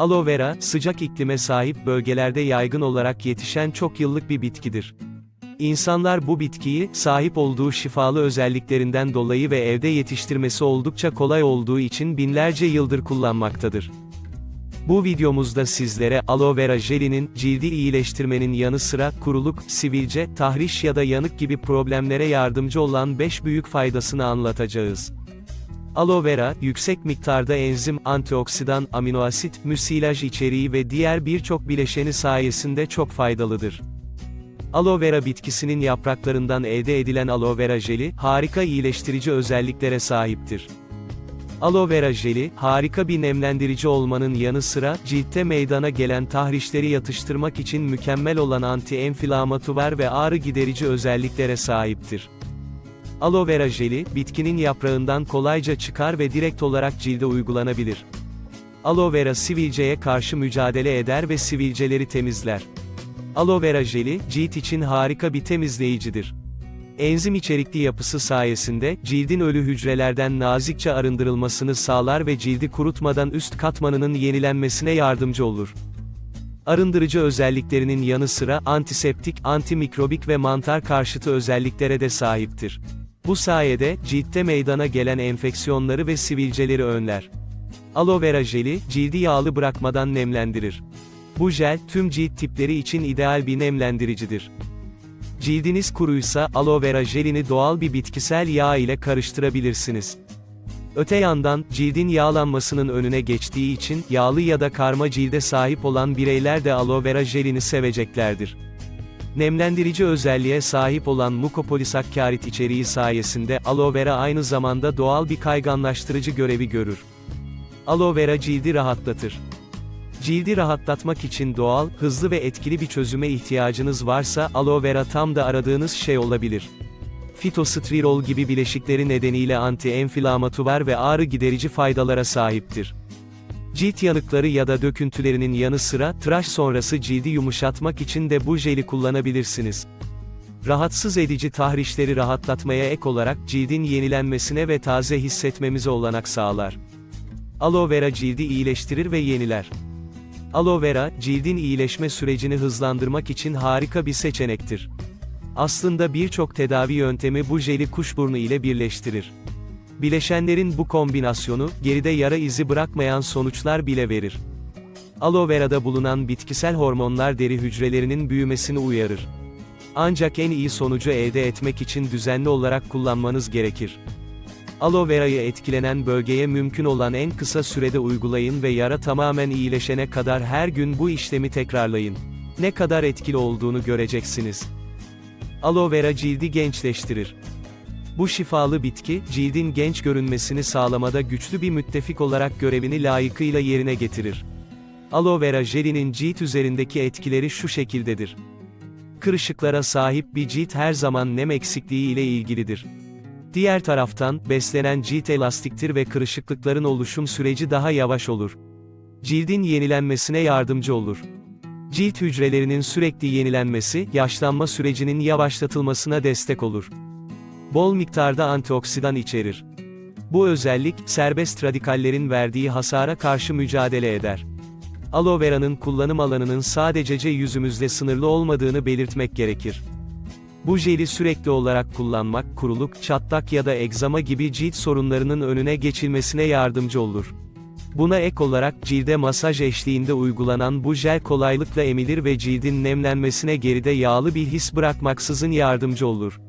Aloe vera, sıcak iklime sahip bölgelerde yaygın olarak yetişen çok yıllık bir bitkidir. İnsanlar bu bitkiyi, sahip olduğu şifalı özelliklerinden dolayı ve evde yetiştirmesi oldukça kolay olduğu için binlerce yıldır kullanmaktadır. Bu videomuzda sizlere aloe vera jelinin, cildi iyileştirmenin yanı sıra, kuruluk, sivilce, tahriş ya da yanık gibi problemlere yardımcı olan 5 büyük faydasını anlatacağız. Aloe vera, yüksek miktarda enzim, antioksidan, aminoasit, müsilaj içeriği ve diğer birçok bileşeni sayesinde çok faydalıdır. Aloe vera bitkisinin yapraklarından elde edilen aloe vera jeli, harika iyileştirici özelliklere sahiptir. Aloe vera jeli, harika bir nemlendirici olmanın yanı sıra, ciltte meydana gelen tahrişleri yatıştırmak için mükemmel olan anti-enflamatuvar ve ağrı giderici özelliklere sahiptir. Aloe vera jeli, bitkinin yaprağından kolayca çıkar ve direkt olarak cilde uygulanabilir. Aloe vera sivilceye karşı mücadele eder ve sivilceleri temizler. Aloe vera jeli, cilt için harika bir temizleyicidir. Enzim içerikli yapısı sayesinde, cildin ölü hücrelerden nazikçe arındırılmasını sağlar ve cildi kurutmadan üst katmanının yenilenmesine yardımcı olur. Arındırıcı özelliklerinin yanı sıra, antiseptik, antimikrobik ve mantar karşıtı özelliklere de sahiptir. Bu sayede, ciltte meydana gelen enfeksiyonları ve sivilceleri önler. Aloe vera jeli, cildi yağlı bırakmadan nemlendirir. Bu jel, tüm cilt tipleri için ideal bir nemlendiricidir. Cildiniz kuruysa, aloe vera jelini doğal bir bitkisel yağ ile karıştırabilirsiniz. Öte yandan, cildin yağlanmasının önüne geçtiği için, yağlı ya da karma cilde sahip olan bireyler de aloe vera jelini seveceklerdir. Nemlendirici özelliğe sahip olan mukopolisakkarit içeriği sayesinde aloe vera aynı zamanda doğal bir kayganlaştırıcı görevi görür. Aloe vera cildi rahatlatır. Cildi rahatlatmak için doğal, hızlı ve etkili bir çözüme ihtiyacınız varsa aloe vera tam da aradığınız şey olabilir. Fitositrirol gibi bileşikleri nedeniyle anti-enflamatuvar ve ağrı giderici faydalara sahiptir. Cilt yanıkları ya da döküntülerinin yanı sıra, tıraş sonrası cildi yumuşatmak için de bu jeli kullanabilirsiniz. Rahatsız edici tahrişleri rahatlatmaya ek olarak cildin yenilenmesine ve taze hissetmemize olanak sağlar. Aloe vera cildi iyileştirir ve yeniler. Aloe vera, cildin iyileşme sürecini hızlandırmak için harika bir seçenektir. Aslında birçok tedavi yöntemi bu jeli kuşburnu ile birleştirir. Bileşenlerin bu kombinasyonu, geride yara izi bırakmayan sonuçlar bile verir. Aloe verada bulunan bitkisel hormonlar deri hücrelerinin büyümesini uyarır. Ancak en iyi sonucu elde etmek için düzenli olarak kullanmanız gerekir. Aloe verayı etkilenen bölgeye mümkün olan en kısa sürede uygulayın ve yara tamamen iyileşene kadar her gün bu işlemi tekrarlayın. Ne kadar etkili olduğunu göreceksiniz. Aloe vera cildi gençleştirir. Bu şifalı bitki, cildin genç görünmesini sağlamada güçlü bir müttefik olarak görevini layıkıyla yerine getirir. Aloe vera jelinin cilt üzerindeki etkileri şu şekildedir. Kırışıklara sahip bir cilt her zaman nem eksikliği ile ilgilidir. Diğer taraftan, beslenen cilt elastiktir ve kırışıklıkların oluşum süreci daha yavaş olur. Cildin yenilenmesine yardımcı olur. Cilt hücrelerinin sürekli yenilenmesi, yaşlanma sürecinin yavaşlatılmasına destek olur. Bol miktarda antioksidan içerir. Bu özellik, serbest radikallerin verdiği hasara karşı mücadele eder. Aloe vera'nın kullanım alanının sadece yüzümüzde sınırlı olmadığını belirtmek gerekir. Bu jeli sürekli olarak kullanmak, kuruluk, çatlak ya da egzama gibi cilt sorunlarının önüne geçilmesine yardımcı olur. Buna ek olarak cilde masaj eşliğinde uygulanan bu jel kolaylıkla emilir ve cildin nemlenmesine geride yağlı bir his bırakmaksızın yardımcı olur.